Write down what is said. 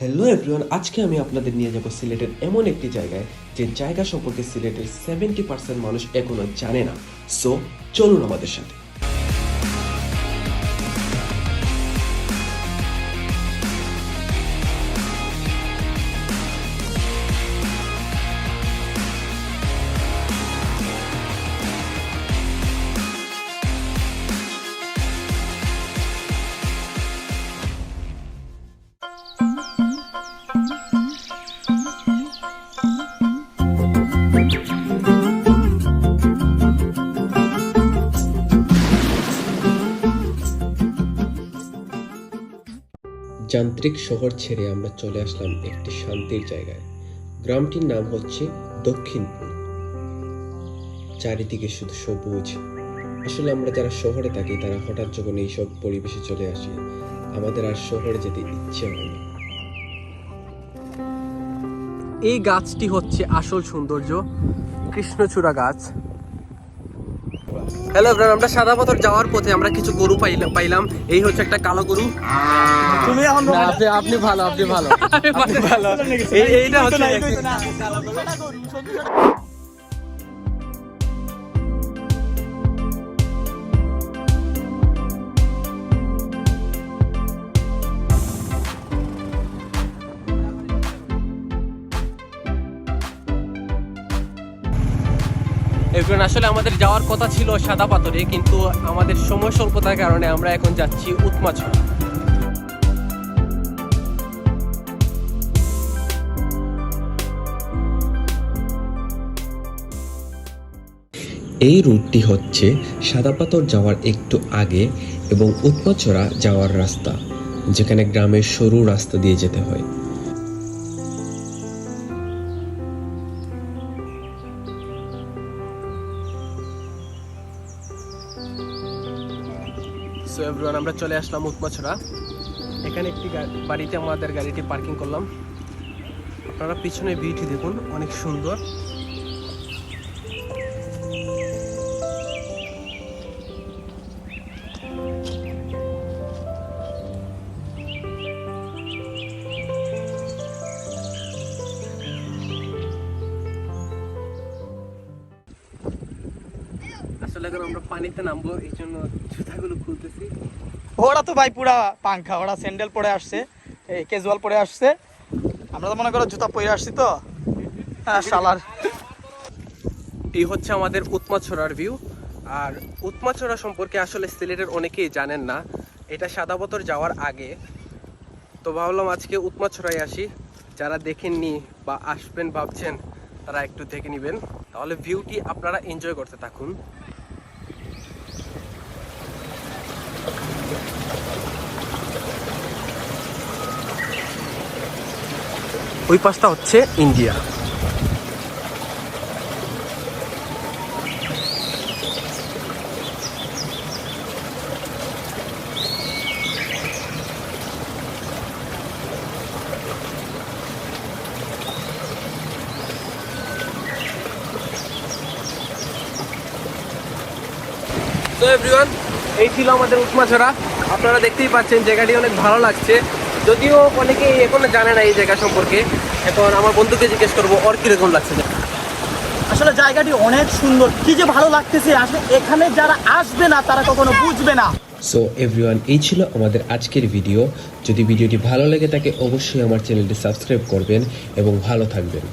Hello everyone আজকে আমি আপনাদের নিয়ে যাব সিলেটের এমন একটি জায়গায় যে জায়গা সম্পর্কে সিলেটের সেভেন্টি পার্সেন্ট মানুষ এখনও জানে না। সো চলুন আমাদের সাথে। যান্ত্রিক শহর ছেড়ে আমরা চলে আসলাম একটি শান্তির জায়গায়। গ্রামটির নাম হচ্ছে দক্ষিণপুর। চারিদিকে শুধু সবুজ। আসলে আমরা যারা শহরে থাকি, তারা হঠাৎ যখন এইসব পরিবেশে চলে আসি, আমাদের আর শহরে যেতে ইচ্ছে হয় না। এই গাছটি হচ্ছে আসল সৌন্দর্য, কৃষ্ণচূড়া গাছ। হ্যালো এবার আমরা সাদা পাথর যাওয়ার পথে আমরা কিছু গরু পাইলাম পাইলাম। এই হচ্ছে একটা কালো গরু। তুমি এখন আপনি আপনি ভালো আপনি ভালো। আপনি ভালো। এই- এইটা হচ্ছে এভরিওয়ান আসলে আমাদের যাওয়ার কথা ছিল সাদা পাথরে, কিন্তু আমাদের সময় স্বল্পতার কারণে আমরা এখন যাচ্ছি উৎমাছড়া এই রুটটি হচ্ছে সাদাপাথর যাওয়ার একটু আগে এবং উৎপাচড়া যাওয়ার রাস্তা, যেখানে গ্রামের সরু রাস্তা দিয়ে যেতে হয়। সো এভরিওয়ান আমরা চলে আসলাম উৎমাছড়া এখানে একটি বাড়িতে আমাদের গাড়িটি পার্কিং করলাম। আপনারা পিছনে ভিউটি দেখুন, অনেক সুন্দর। এখন আমরা পানিতে নামবো এই জন্য জুতাগুলো খুলতেছি। ওরা তো ভাই পুরা পাংখা ওরা স্যান্ডেল পরে আসছে এই ক্যাজুয়াল পরে আসছে। আমরা তো মনে করো জুতা পরে আসছি তো। হ্যাঁ শালার। এই হচ্ছে আমাদের উৎমাছড়ার ভিউ আর উৎমাছড়া সম্পর্কে আসলে সিলেটের অনেকেই জানেন না। এটা সাদাবতর যাওয়ার আগে। তো ভাবলাম আজকে উৎমাছড়ায় আসি। যারা দেখেননি বা আসবেন ভাবছেন তারা একটু দেখে নেবেন। তাহলে ভিউটি আপনারা এনজয় করতে থাকুন। ওই পাশটা হচ্ছে ইন্ডিয়া। তো এই ছিল আমাদের উৎমাছড়া আপনারা দেখতেই পাচ্ছেন, জায়গাটি অনেক ভালো লাগছে। যদিও অনেকে এখনও জানে না এই জায়গা সম্পর্কে। এখন আমার বন্ধুকে জিজ্ঞেস করব ওর কীরকম লাগছে? আসলে জায়গাটি অনেক সুন্দর। কি যে ভালো লাগতেছে আসলে এখানে যারা আসবে না তারা কখনো বুঝবে না। সো এভরিওয়ান এই ছিল আমাদের আজকের ভিডিও যদি ভিডিওটি ভালো লেগে থাকে অবশ্যই আমার চ্যানেলটি সাবস্ক্রাইব করবেন এবং ভালো থাকবেন।